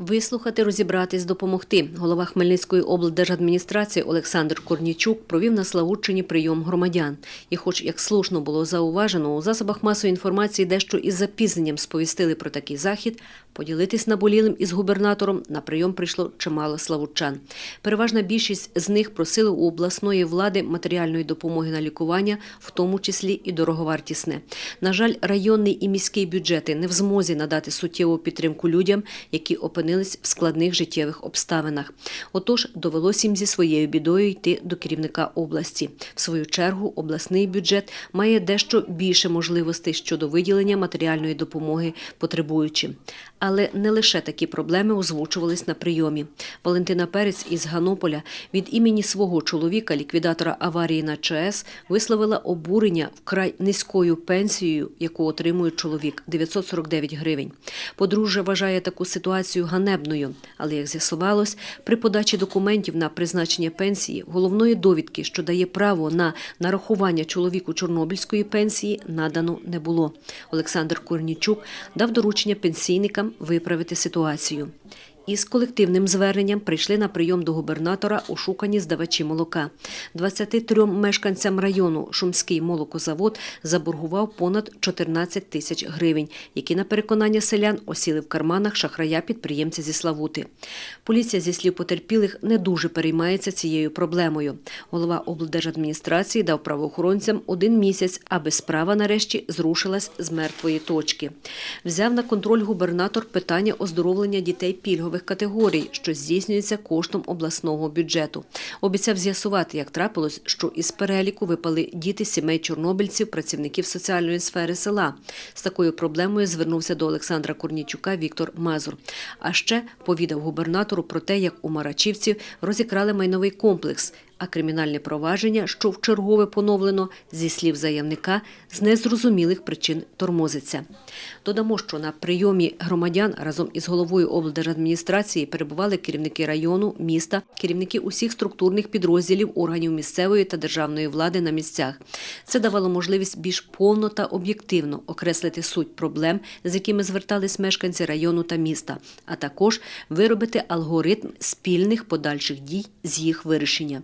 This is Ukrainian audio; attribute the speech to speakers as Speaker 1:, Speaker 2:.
Speaker 1: Вислухати, розібратись, допомогти. Голова Хмельницької облдержадміністрації Олександр Корнічук провів на Славутчині прийом громадян. І, хоч як слушно було зауважено, у засобах масової інформації дещо із запізненням сповістили про такий захід, поділитись наболілим із губернатором на прийом прийшло чимало славутчан. Переважна більшість з них просили у обласної влади матеріальної допомоги на лікування, в тому числі і дороговартісне. На жаль, районний і міський бюджети не в змозі надати суттєву підтримку людям, які опинились в складних життєвих обставинах. Отож, довелося їм зі своєю бідою йти до керівника області. В свою чергу, обласний бюджет має дещо більше можливостей щодо виділення матеріальної допомоги потребуючим. Але не лише такі проблеми озвучувались на прийомі. Валентина Перець із Ганополя від імені свого чоловіка, ліквідатора аварії на ЧАЕС, висловила обурення вкрай низькою пенсією, яку отримує чоловік 949 гривень. Подружжя вважає таку ситуацію ганебною, але як з'ясувалось, при подачі документів на призначення пенсії головної довідки, що дає право на нарахування чоловіку чорнобильської пенсії, надано не було. Олександр Корнічук дав доручення пенсійникам виправити ситуацію. Із колективним зверненням прийшли на прийом до губернатора ошукані здавачі молока. 23 мешканцям району Шумський молокозавод заборгував понад 14 тисяч гривень, які на переконання селян осіли в карманах шахрая підприємця зі Славути. Поліція зі слів потерпілих не дуже переймається цією проблемою. Голова облдержадміністрації дав правоохоронцям один місяць, аби справа нарешті зрушилась з мертвої точки. Взяв на контроль губернатор питання оздоровлення дітей пільгових категорій, що здійснюється коштом обласного бюджету. Обіцяв з'ясувати, як трапилось, що із переліку випали діти сімей чорнобильців, працівників соціальної сфери села. З такою проблемою звернувся до Олександра Корнічука Віктор Мазур. А ще повідав губернатору про те, як у Марачівці розікрали майновий комплекс. А кримінальне провадження, що вчергове поновлено, зі слів заявника, з незрозумілих причин тормозиться. Додамо, що на прийомі громадян разом із головою облдержадміністрації перебували керівники району, міста, керівники усіх структурних підрозділів органів місцевої та державної влади на місцях. Це давало можливість більш повно та об'єктивно окреслити суть проблем, з якими звертались мешканці району та міста, а також виробити алгоритм спільних подальших дій з їх вирішення.